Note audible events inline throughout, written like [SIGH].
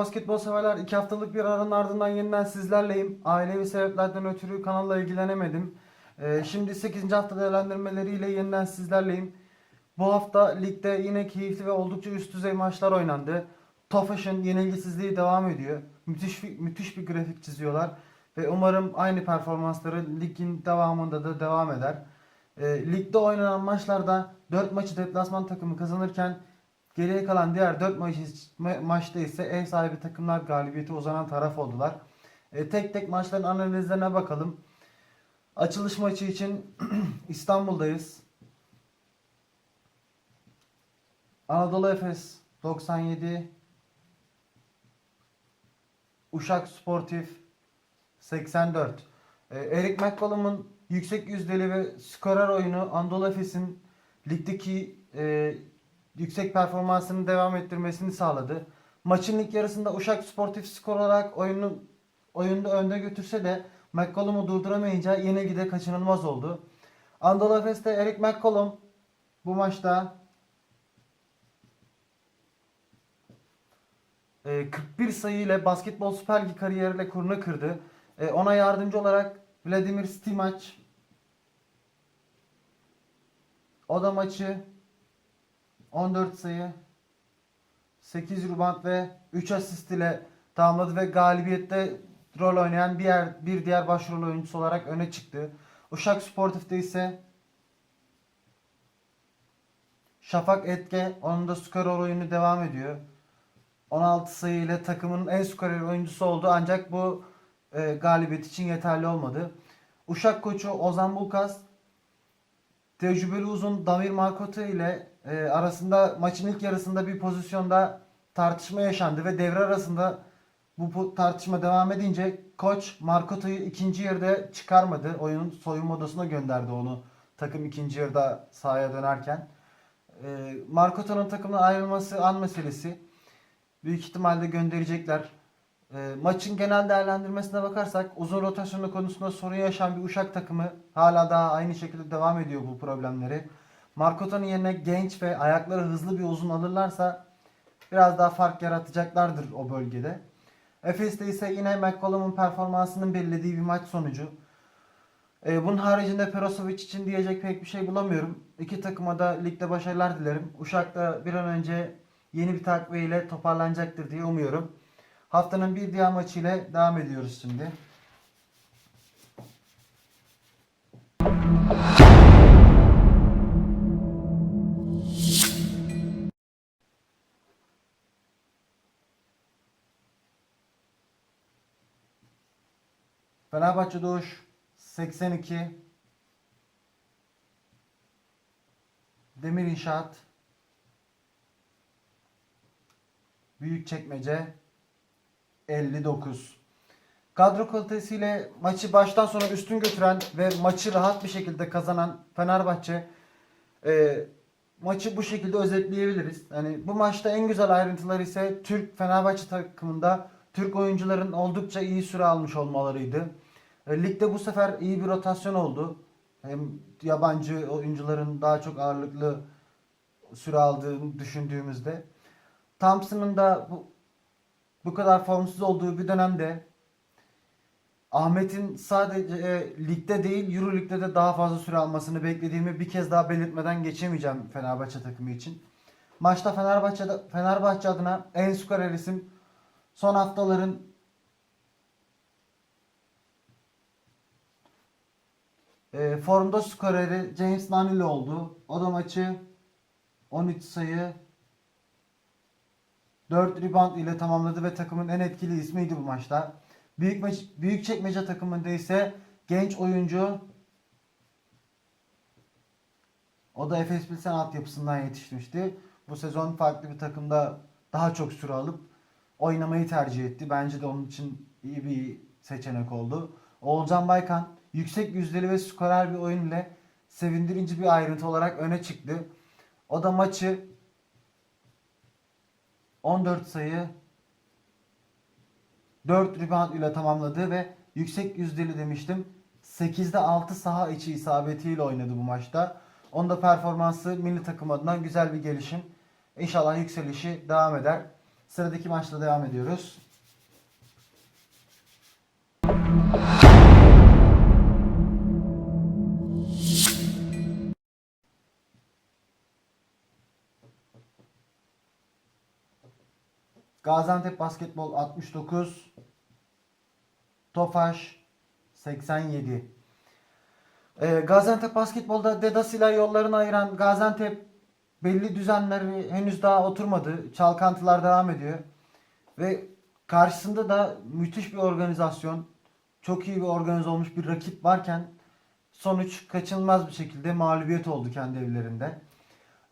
basketbol severler. iki haftalık bir aranın ardından yeniden sizlerleyim. Ailevi sebeplerden ötürü kanalla ilgilenemedim. Ee, şimdi 8. hafta değerlendirmeleriyle yeniden sizlerleyim. Bu hafta ligde yine keyifli ve oldukça üst düzey maçlar oynandı. Tofaş'ın yenilgisizliği devam ediyor. Müthiş müthiş bir grafik çiziyorlar. Ve umarım aynı performansları ligin devamında da devam eder. Ee, ligde oynanan maçlarda 4 maçı deplasman takımı kazanırken Geriye kalan diğer 4 maç, ma- maçta ise ev sahibi takımlar galibiyete uzanan taraf oldular. E, tek tek maçların analizlerine bakalım. Açılış maçı için [CLEARS THROAT] İstanbul'dayız. Anadolu Efes 97 Uşak Sportif 84 e, Eric McCollum'un yüksek yüzdeli ve skorer oyunu Anadolu Efes'in ligdeki e, yüksek performansını devam ettirmesini sağladı. Maçın ilk yarısında Uşak Sportif skor olarak oyunu oyunda önde götürse de McCollum'u durduramayınca yenilgide kaçınılmaz oldu. Anadolu Efes'te Eric McCollum bu maçta e, 41 sayı ile basketbol süper lig kariyeri rekorunu kırdı. E, ona yardımcı olarak Vladimir Stimac o da maçı 14 sayı, 8 rebound ve 3 asist ile tamamladı ve galibiyette rol oynayan bir, yer, bir diğer başrol oyuncusu olarak öne çıktı. Uşak Sportif'te ise Şafak Etke onun da skorer oyunu devam ediyor. 16 sayı ile takımın en skorer oyuncusu oldu ancak bu e, galibiyet için yeterli olmadı. Uşak koçu Ozan Bulkas tecrübeli uzun Damir Markota ile e, arasında maçın ilk yarısında bir pozisyonda tartışma yaşandı ve devre arasında bu tartışma devam edince koç Markota'yı ikinci yarıda çıkarmadı. Oyunun soyunma odasına gönderdi onu takım ikinci yarıda sahaya dönerken. E, Markota'nın takımdan ayrılması an meselesi. Büyük ihtimalle gönderecekler. E, maçın genel değerlendirmesine bakarsak uzun rotasyonu konusunda sorun yaşayan bir Uşak takımı hala daha aynı şekilde devam ediyor bu problemleri. Markota'nın yerine genç ve ayakları hızlı bir uzun alırlarsa biraz daha fark yaratacaklardır o bölgede. Efes'te ise yine McCollum'un performansının belirlediği bir maç sonucu. E, bunun haricinde Perosovic için diyecek pek bir şey bulamıyorum. İki takıma da ligde başarılar dilerim. Uşak da bir an önce yeni bir takviyeyle toparlanacaktır diye umuyorum. Haftanın bir diğer maçı ile devam ediyoruz şimdi. Fenerbahçe Doğuş 82 Demir İnşaat. Büyükçekmece 59 Kadro kalitesiyle maçı baştan sona üstün götüren ve maçı rahat bir şekilde kazanan Fenerbahçe e, maçı bu şekilde özetleyebiliriz. Yani bu maçta en güzel ayrıntılar ise Türk Fenerbahçe takımında Türk oyuncuların oldukça iyi süre almış olmalarıydı. E, ligde bu sefer iyi bir rotasyon oldu. Hem yabancı oyuncuların daha çok ağırlıklı süre aldığını düşündüğümüzde. Thompson'ın da bu, bu kadar formsuz olduğu bir dönemde Ahmet'in sadece e, ligde değil Euro Lig'de de daha fazla süre almasını beklediğimi bir kez daha belirtmeden geçemeyeceğim Fenerbahçe takımı için. Maçta Fenerbahçe'de Fenerbahçe adına en skorer isim son haftaların e, formda skoreri James Nunn oldu. O da maçı 13 sayı 4 rebound ile tamamladı ve takımın en etkili ismiydi bu maçta. Büyük maç Büyükçekmece takımında ise genç oyuncu o da Efes Pilsen altyapısından yetişmişti. Bu sezon farklı bir takımda daha çok süre alıp oynamayı tercih etti. Bence de onun için iyi bir seçenek oldu. Oğulcan Baykan yüksek yüzdeli ve skorer bir oyun ile sevindirici bir ayrıntı olarak öne çıktı. O da maçı 14 sayı 4 rebound ile tamamladı ve yüksek yüzdeli demiştim. 8'de 6 saha içi isabetiyle oynadı bu maçta. Onda performansı milli takım adına güzel bir gelişim. İnşallah yükselişi devam eder. Sıradaki maçla devam ediyoruz. Gaziantep Basketbol 69 Tofaş 87 ee, Gaziantep Basketbol'da Dedas ile yollarını ayıran Gaziantep belli düzenleri henüz daha oturmadı. Çalkantılar devam ediyor. Ve karşısında da müthiş bir organizasyon, çok iyi bir organize olmuş bir rakip varken sonuç kaçınılmaz bir şekilde mağlubiyet oldu kendi evlerinde.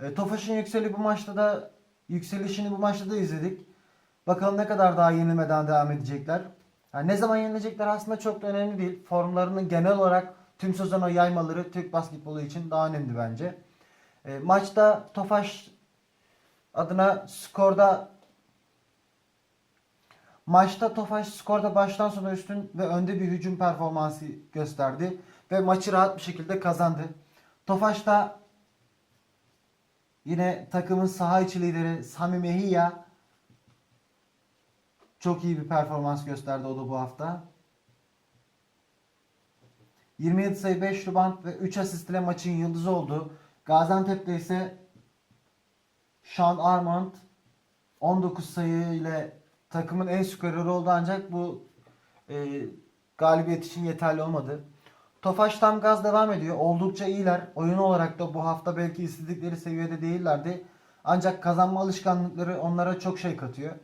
E, Tofaş'ın yükseli bu maçta da yükselişini bu maçta da izledik. Bakalım ne kadar daha yenilmeden devam edecekler. Yani ne zaman yenilecekler aslında çok da önemli değil. Formlarının genel olarak tüm sezona yaymaları Türk basketbolu için daha önemli bence. E, maçta Tofaş adına skorda Maçta Tofaş skorda baştan sona üstün ve önde bir hücum performansı gösterdi ve maçı rahat bir şekilde kazandı. Tofaş da yine takımın saha içi lideri Sami Mehiya çok iyi bir performans gösterdi o da bu hafta. 27 sayı 5 rebound ve 3 asist ile maçın yıldızı oldu. Gaziantep'te ise Sean Armand 19 sayı ile takımın en skoreri oldu ancak bu e, galibiyet için yeterli olmadı. Tofaş tam gaz devam ediyor. Oldukça iyiler. Oyun olarak da bu hafta belki istedikleri seviyede değillerdi. Ancak kazanma alışkanlıkları onlara çok şey katıyor.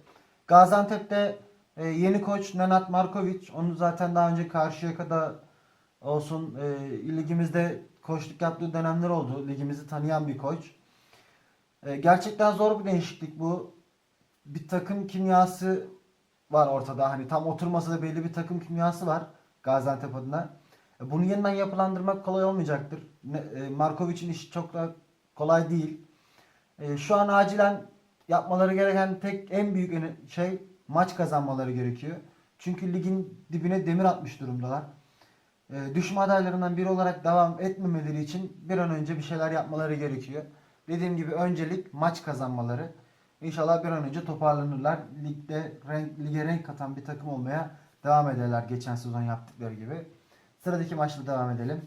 Gaziantep'te e, yeni koç Nenad Markovic. Onu zaten daha önce Karşıyaka'da olsun e, ligimizde koçluk yaptığı dönemler oldu. Ligimizi tanıyan bir koç. E, gerçekten zor bir değişiklik bu. Bir takım kimyası var ortada. Hani tam oturmasa da belli bir takım kimyası var Gaziantep adına. E, Bunu yeniden yapılandırmak kolay olmayacaktır. E, Markovic'in işi çok da kolay değil. E, Şu an acilen yapmaları gereken tek en büyük şey maç kazanmaları gerekiyor. Çünkü ligin dibine demir atmış durumdalar. E, Düşme adaylarından biri olarak devam etmemeleri için bir an önce bir şeyler yapmaları gerekiyor. Dediğim gibi öncelik maç kazanmaları. İnşallah bir an önce toparlanırlar. Ligde renk, lige renk katan bir takım olmaya devam ederler geçen sezon yaptıkları gibi. Sıradaki maçla devam edelim.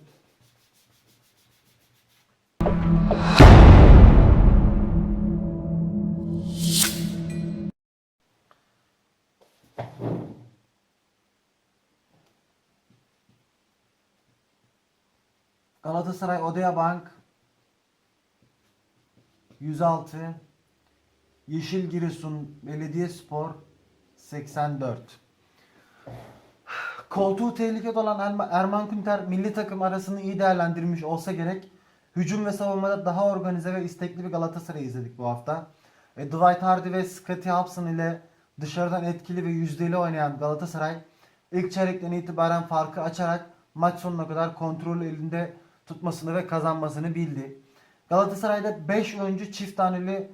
Galatasaray Odea Bank 106 Yeşil Giresun Belediyespor 84 Koltuğu tehlikede olan Erma- Erman Kunter milli takım arasını iyi değerlendirmiş olsa gerek. Hücum ve savunmada daha organize ve istekli bir Galatasaray izledik bu hafta. E, Dwight Hardy ve Scottie Hobson ile dışarıdan etkili ve yüzdeli oynayan Galatasaray ilk çeyrekten itibaren farkı açarak maç sonuna kadar kontrolü elinde tutmasını ve kazanmasını bildi. Galatasaray'da 5 oyuncu çift taneli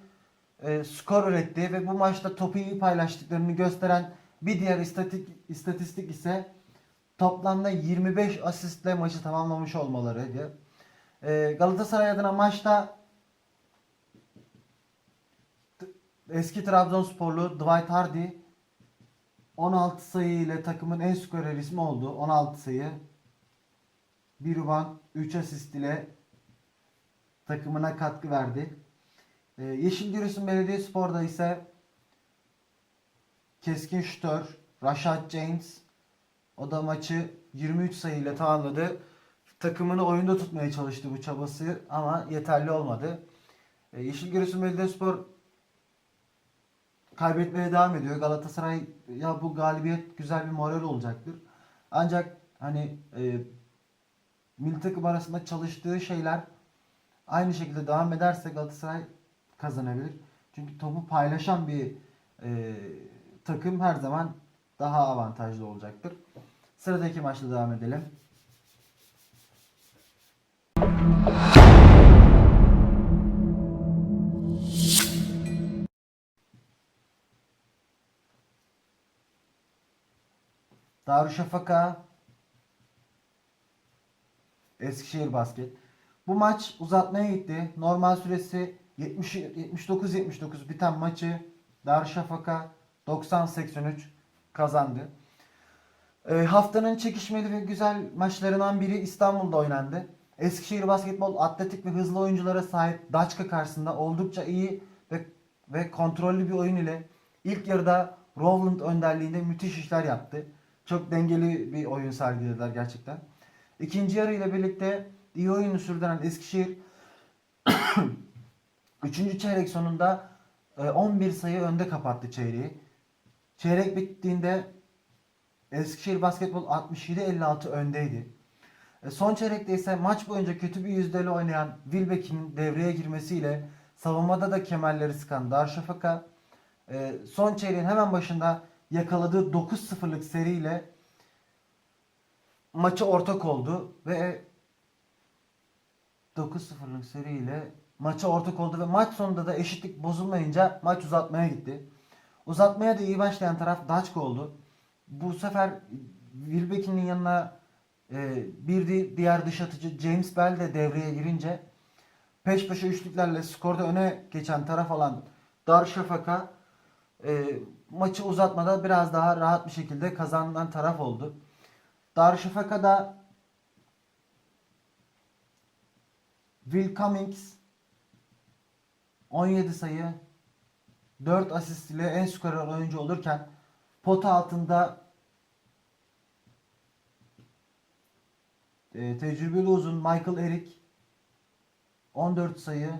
e, skor üretti ve bu maçta topu iyi paylaştıklarını gösteren bir diğer istatik, istatistik ise toplamda 25 asistle maçı tamamlamış olmalarıydı. E, Galatasaray adına maçta eski Trabzonsporlu Dwight Hardy 16 sayı ile takımın en skorer ismi oldu. 16 sayı. 1 rebound, 3 asist ile takımına katkı verdi. Ee, Yeşil Giresun Belediyespor'da ise keskin şutör Rashad James o da maçı 23 sayı ile tamamladı. Takımını oyunda tutmaya çalıştı bu çabası ama yeterli olmadı. Ee, Yeşil Giresun Belediyespor kaybetmeye devam ediyor. Galatasaray ya bu galibiyet güzel bir moral olacaktır. Ancak hani e, milli takım arasında çalıştığı şeyler aynı şekilde devam ederse Galatasaray kazanabilir. Çünkü topu paylaşan bir e, takım her zaman daha avantajlı olacaktır. Sıradaki maçla devam edelim. Darüşşafaka Eskişehir Basket. Bu maç uzatmaya gitti. Normal süresi 70 79-79 biten maçı Darüşşafaka 90-83 kazandı. E, haftanın çekişmeli ve güzel maçlarından biri İstanbul'da oynandı. Eskişehir Basketbol atletik ve hızlı oyunculara sahip Daçka karşısında oldukça iyi ve, ve kontrollü bir oyun ile ilk yarıda Rowland önderliğinde müthiş işler yaptı. Çok dengeli bir oyun sergilediler gerçekten. İkinci yarı ile birlikte iyi oyunu sürdüren Eskişehir [COUGHS] Üçüncü çeyrek sonunda e, 11 sayı önde kapattı çeyreği. Çeyrek bittiğinde Eskişehir Basketbol 67-56 öndeydi. E, Son çeyrekte ise maç boyunca kötü bir yüzdeli oynayan Wilbeck'in devreye girmesiyle savunmada da kemerleri sıkan Darüşşafaka e, son çeyreğin hemen başında yakaladığı 9-0'lık seriyle maçı ortak oldu ve 9-0'lık seriyle maça ortak oldu ve maç sonunda da eşitlik bozulmayınca maç uzatmaya gitti. Uzatmaya da iyi başlayan taraf Daçko oldu. Bu sefer Wilbeck'in yanına e, bir di- diğer dış atıcı James Bell de devreye girince peş peşe üçlüklerle skorda öne geçen taraf olan Darüşşafaka e, maçı uzatmada biraz daha rahat bir şekilde kazanan taraf oldu. Darüşşafaka'da Will Cummings 17 sayı 4 asist ile en skorer oyuncu olurken pota altında e, tecrübeli uzun Michael Eric 14 sayı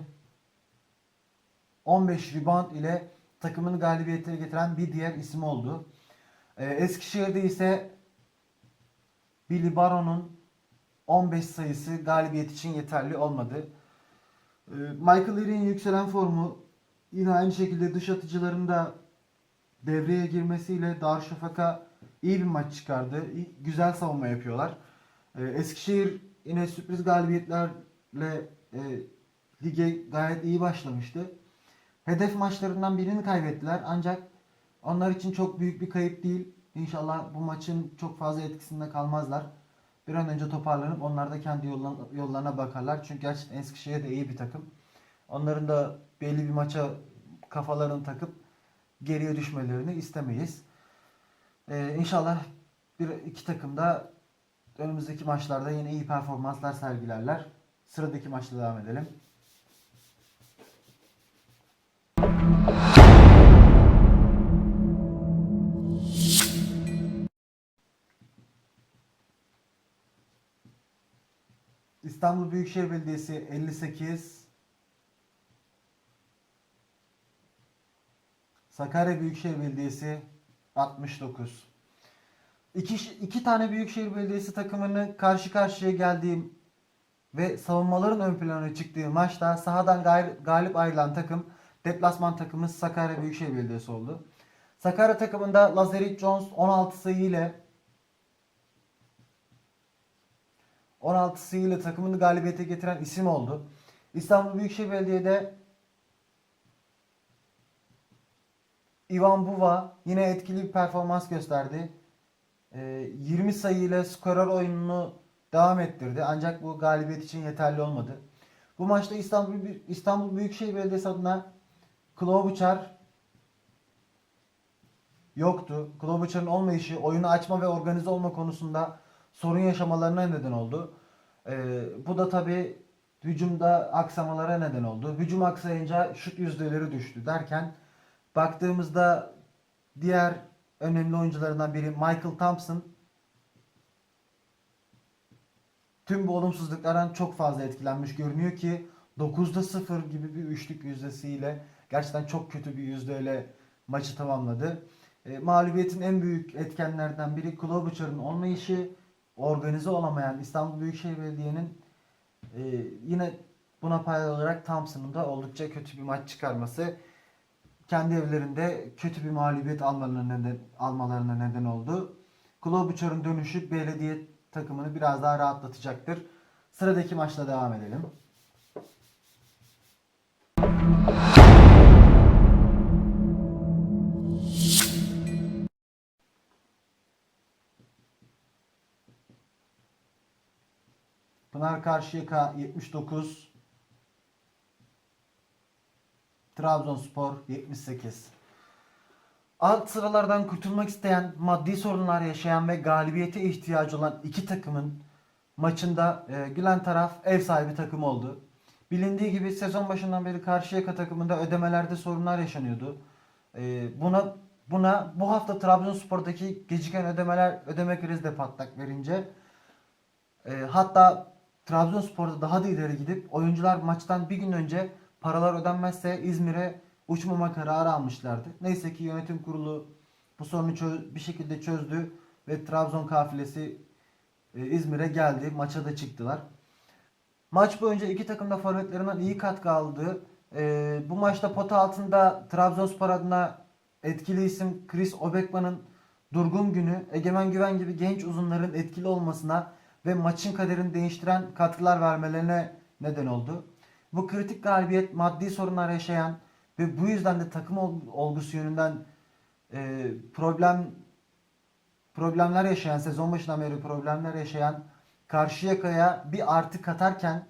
15 rebound ile takımını galibiyete getiren bir diğer isim oldu. E, Eskişehir'de ise Billy Baron'un 15 sayısı galibiyet için yeterli olmadı. Ee, Michael Eric'in yükselen formu yine aynı şekilde dış atıcıların da devreye girmesiyle Darüşşafaka iyi bir maç çıkardı. Güzel savunma yapıyorlar. Ee, Eskişehir yine sürpriz galibiyetlerle e, lige gayet iyi başlamıştı. Hedef maçlarından birini kaybettiler ancak onlar için çok büyük bir kayıp değil. İnşallah bu maçın çok fazla etkisinde kalmazlar. Bir an önce toparlanıp onlar da kendi yollarına, bakarlar. Çünkü gerçekten Eskişehir de iyi bir takım. Onların da belli bir maça kafalarını takıp geriye düşmelerini istemeyiz. Ee, inşallah bir iki takım da önümüzdeki maçlarda yine iyi performanslar sergilerler. Sıradaki maçla devam edelim. İstanbul Büyükşehir Belediyesi 58 Sakarya Büyükşehir Belediyesi 69 İki, iki tane Büyükşehir Belediyesi takımını karşı karşıya geldiğim ve savunmaların ön plana çıktığı maçta sahadan galip ayrılan takım deplasman takımı Sakarya Büyükşehir Belediyesi oldu. Sakarya takımında Lazarit Jones 16 sayı ile 16 sayıyla takımını galibiyete getiren isim oldu. İstanbul Büyükşehir Belediye'de Ivan Buva yine etkili bir performans gösterdi. Ee, 20 sayıyla skorer oyununu devam ettirdi. Ancak bu galibiyet için yeterli olmadı. Bu maçta İstanbul İstanbul Büyükşehir Belediyesi adına Klobuchar yoktu. Klobuchar'ın olmayışı oyunu açma ve organize olma konusunda sorun yaşamalarına neden oldu. Ee, bu da tabi hücumda aksamalara neden oldu. Hücum aksayınca şut yüzdeleri düştü derken baktığımızda diğer önemli oyuncularından biri Michael Thompson tüm bu olumsuzluklardan çok fazla etkilenmiş görünüyor ki 9'da 0 gibi bir üçlük yüzdesiyle gerçekten çok kötü bir yüzdeyle maçı tamamladı. E, mağlubiyetin en büyük etkenlerden biri Klobuchar'ın olmayışı, organize olamayan İstanbul Büyükşehir Belediye'nin e, yine buna paralel olarak Thompson'ın da oldukça kötü bir maç çıkarması kendi evlerinde kötü bir mağlubiyet almalarına neden, almalarına neden oldu. Klobuchar'ın dönüşü belediye takımını biraz daha rahatlatacaktır. Sıradaki maçla devam edelim. Pınar Karşıyaka 79 Trabzonspor 78 alt sıralardan kurtulmak isteyen, maddi sorunlar yaşayan ve galibiyete ihtiyacı olan iki takımın maçında e, gülen taraf ev sahibi takım oldu. Bilindiği gibi sezon başından beri Karşıyaka takımında ödemelerde sorunlar yaşanıyordu. E, buna buna bu hafta Trabzonspor'daki geciken ödemeler ödeme krizi de patlak verince e, hatta Trabzonspor'da daha da ileri gidip oyuncular maçtan bir gün önce paralar ödenmezse İzmir'e uçmama kararı almışlardı. Neyse ki yönetim kurulu bu sorunu çö- bir şekilde çözdü ve Trabzon kafilesi e, İzmir'e geldi. Maça da çıktılar. Maç boyunca iki takım da forvetlerinden iyi katkı aldı. E, bu maçta pota altında Trabzonspor adına etkili isim Chris Obekman'ın durgun günü, Egemen Güven gibi genç uzunların etkili olmasına ve maçın kaderini değiştiren katkılar vermelerine neden oldu. Bu kritik galibiyet maddi sorunlar yaşayan ve bu yüzden de takım ol- olgusu yönünden e, problem problemler yaşayan, sezon başından beri problemler yaşayan Karşıyaka'ya bir artı katarken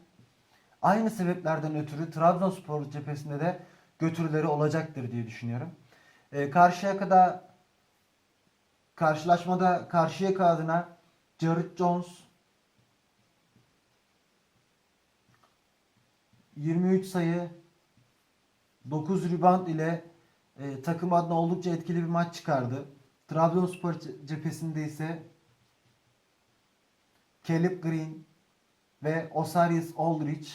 aynı sebeplerden ötürü Trabzonspor cephesinde de götürüleri olacaktır diye düşünüyorum. E, Karşıyaka'da karşılaşmada Karşıyaka adına Jared Jones 23 sayı 9 rebound ile e, takım adına oldukça etkili bir maç çıkardı. Trabzonspor ce- cephesinde ise Caleb Green ve Osiris Aldrich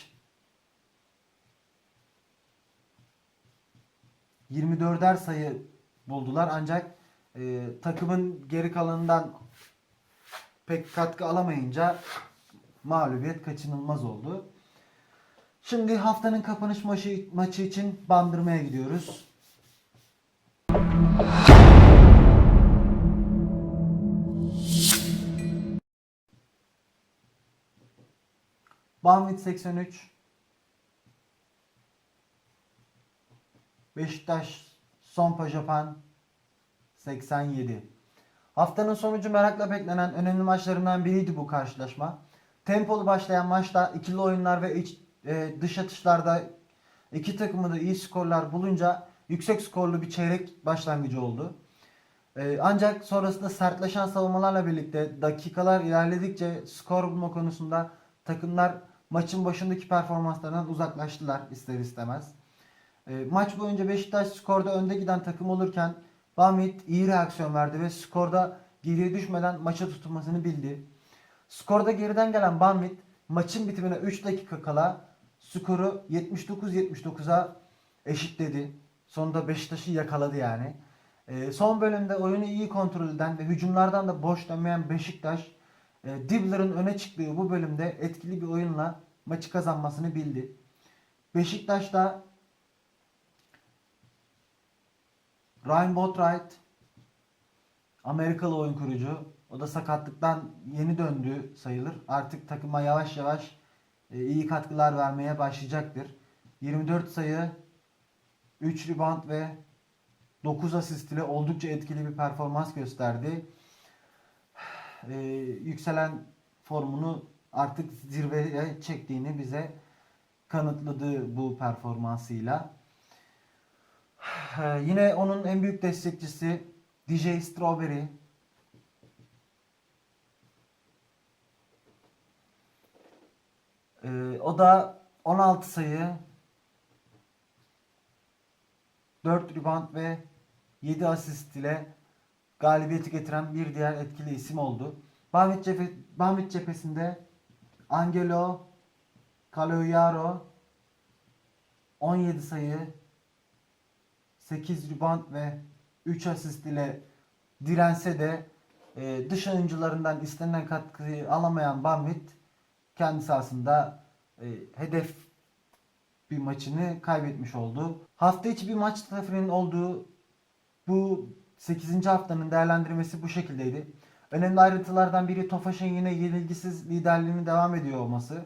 24'er sayı buldular ancak e, takımın geri kalanından pek katkı alamayınca mağlubiyet kaçınılmaz oldu. Şimdi haftanın kapanış maçı, maçı için Bandırma'ya gidiyoruz. Banvit 83 Beşiktaş Sonpa Japan 87 Haftanın sonucu merakla beklenen önemli maçlarından biriydi bu karşılaşma. Tempolu başlayan maçta ikili oyunlar ve iç, e, dış atışlarda iki takımı da iyi skorlar bulunca yüksek skorlu bir çeyrek başlangıcı oldu. E, ancak sonrasında sertleşen savunmalarla birlikte dakikalar ilerledikçe skor bulma konusunda takımlar maçın başındaki performanslarından uzaklaştılar ister istemez. E, maç boyunca Beşiktaş skorda önde giden takım olurken Bamit iyi reaksiyon verdi ve skorda geriye düşmeden maça tutunmasını bildi. Skorda geriden gelen Banvit maçın bitimine 3 dakika kala skoru 79-79'a eşitledi. Sonunda Beşiktaş'ı yakaladı yani. Ee, son bölümde oyunu iyi kontrol eden ve hücumlardan da boş dönmeyen Beşiktaş e, Dibbler'ın öne çıktığı bu bölümde etkili bir oyunla maçı kazanmasını bildi. Beşiktaş da Ryan Boatwright Amerikalı oyun kurucu. O da sakatlıktan yeni döndü sayılır. Artık takıma yavaş yavaş e, iyi katkılar vermeye başlayacaktır. 24 sayı, 3 rebound ve 9 asist ile oldukça etkili bir performans gösterdi. E, yükselen formunu artık zirveye çektiğini bize kanıtladı bu performansıyla. Ee, yine onun en büyük destekçisi DJ Strawberry. Ee, o da 16 sayı, 4 rebound ve 7 asist ile galibiyeti getiren bir diğer etkili isim oldu. Banvit, cephe, Banvit cephesinde Angelo Caloiaro 17 sayı, 8 rebound ve 3 asist ile dirense de e, dış oyuncularından istenilen katkıyı alamayan Banvit kendi sahasında e, hedef bir maçını kaybetmiş oldu. Hafta içi bir maç trafiğinin olduğu bu 8. haftanın değerlendirmesi bu şekildeydi. Önemli ayrıntılardan biri Tofaş'ın yine yenilgisiz liderliğini devam ediyor olması.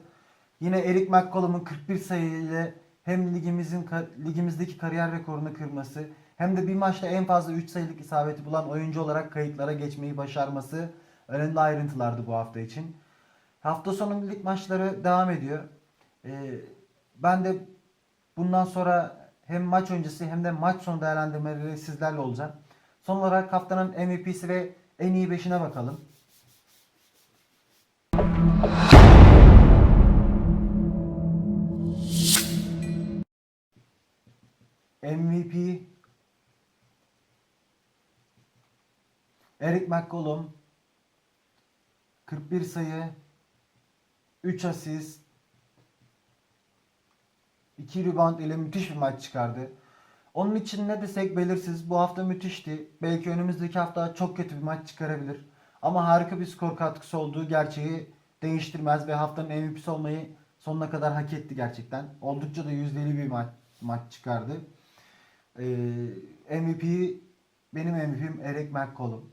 Yine Eric McCollum'un 41 sayı ile hem ligimizin ligimizdeki kariyer rekorunu kırması hem de bir maçta en fazla 3 sayılık isabeti bulan oyuncu olarak kayıtlara geçmeyi başarması önemli ayrıntılardı bu hafta için. Hafta sonu lig maçları devam ediyor. Ee, ben de bundan sonra hem maç öncesi hem de maç sonu değerlendirmeleri sizlerle olacağım. Son olarak haftanın MVP'si ve en iyi 5'ine bakalım. MVP Eric McCollum 41 sayı 3 asist 2 rebound ile müthiş bir maç çıkardı. Onun için ne desek belirsiz. Bu hafta müthişti. Belki önümüzdeki hafta çok kötü bir maç çıkarabilir. Ama harika bir skor katkısı olduğu gerçeği değiştirmez ve haftanın MVP'si olmayı sonuna kadar hak etti gerçekten. Oldukça da yüzdeli bir maç, maç çıkardı. Ee, MVP benim MVP'm Eric McCollum.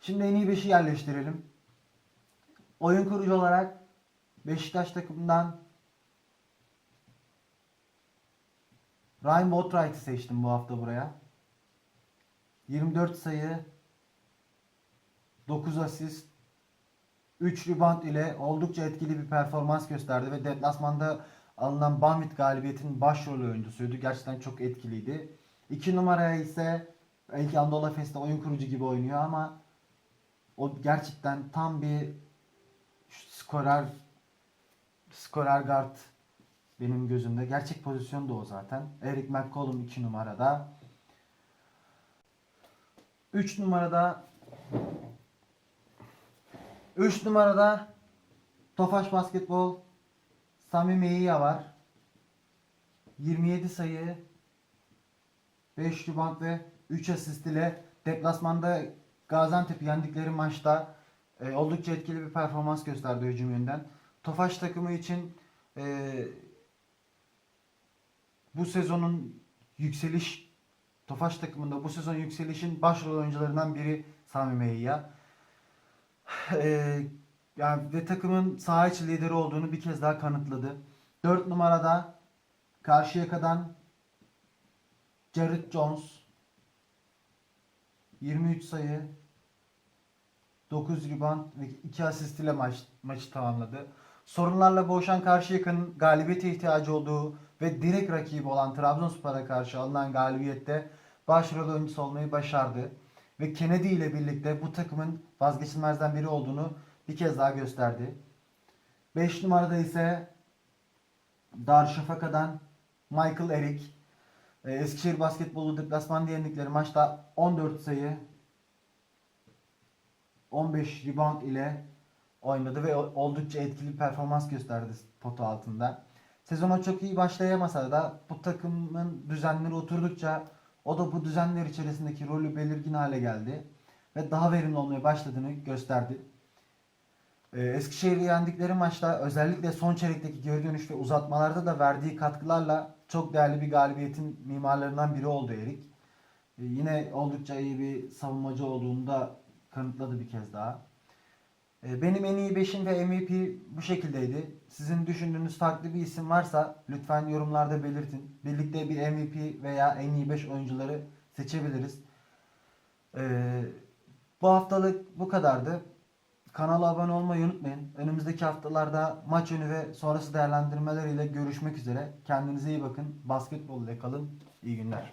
Şimdi en iyi 5'i yerleştirelim. Oyun kurucu olarak Beşiktaş takımından Ryan Boatwright'ı seçtim bu hafta buraya. 24 sayı, 9 asist, 3 rebound ile oldukça etkili bir performans gösterdi ve deplasmanda alınan Banvit galibiyetinin başrol oyuncusuydu. Gerçekten çok etkiliydi. 2 numaraya ise belki Anadolu Efes'te oyun kurucu gibi oynuyor ama o gerçekten tam bir skorer skorer guard benim gözümde. Gerçek pozisyon da o zaten. Eric McCollum 2 numarada. 3 numarada 3 numarada Tofaş Basketbol Sami Meiya var. 27 sayı 5 rebound ve 3 asist ile deplasmanda Gaziantep'i yendikleri maçta e, oldukça etkili bir performans gösterdi hücum yönden. Tofaş takımı için e, bu sezonun yükseliş Tofaş takımında bu sezon yükselişin başrol oyuncularından biri Sami Meyya. Ee, yani ve takımın saha içi lideri olduğunu bir kez daha kanıtladı. 4 numarada Karşıyaka'dan Jared Jones 23 sayı 9 rebound ve 2 asist ile maç, maçı tamamladı. Sorunlarla boğuşan Karşıyaka'nın galibiyete ihtiyacı olduğu ve direkt rakibi olan Trabzonspor'a karşı alınan galibiyette başrol oyuncusu olmayı başardı. Ve Kennedy ile birlikte bu takımın vazgeçilmezden biri olduğunu bir kez daha gösterdi. 5 numarada ise Darüşşafaka'dan Michael Eric e, Eskişehir Basketbolu deplasman yenildikleri maçta 14 sayı 15 rebound ile oynadı ve oldukça etkili performans gösterdi potu altında. Sezona çok iyi başlayamasa da bu takımın düzenleri oturdukça o da bu düzenler içerisindeki rolü belirgin hale geldi ve daha verimli olmaya başladığını gösterdi. Ee, Eskişehir'i yendikleri maçta özellikle son çeyrekteki geri dönüş ve uzatmalarda da verdiği katkılarla çok değerli bir galibiyetin mimarlarından biri oldu Erik. Ee, yine oldukça iyi bir savunmacı olduğunu da kanıtladı bir kez daha. Ee, Benim en iyi 5'im ve MVP bu şekildeydi. Sizin düşündüğünüz farklı bir isim varsa lütfen yorumlarda belirtin. Birlikte bir MVP veya en iyi 5 oyuncuları seçebiliriz. Ee, bu haftalık bu kadardı. Kanala abone olmayı unutmayın. Önümüzdeki haftalarda maç önü ve sonrası değerlendirmeleriyle görüşmek üzere. Kendinize iyi bakın. Basketbol ile kalın. İyi günler.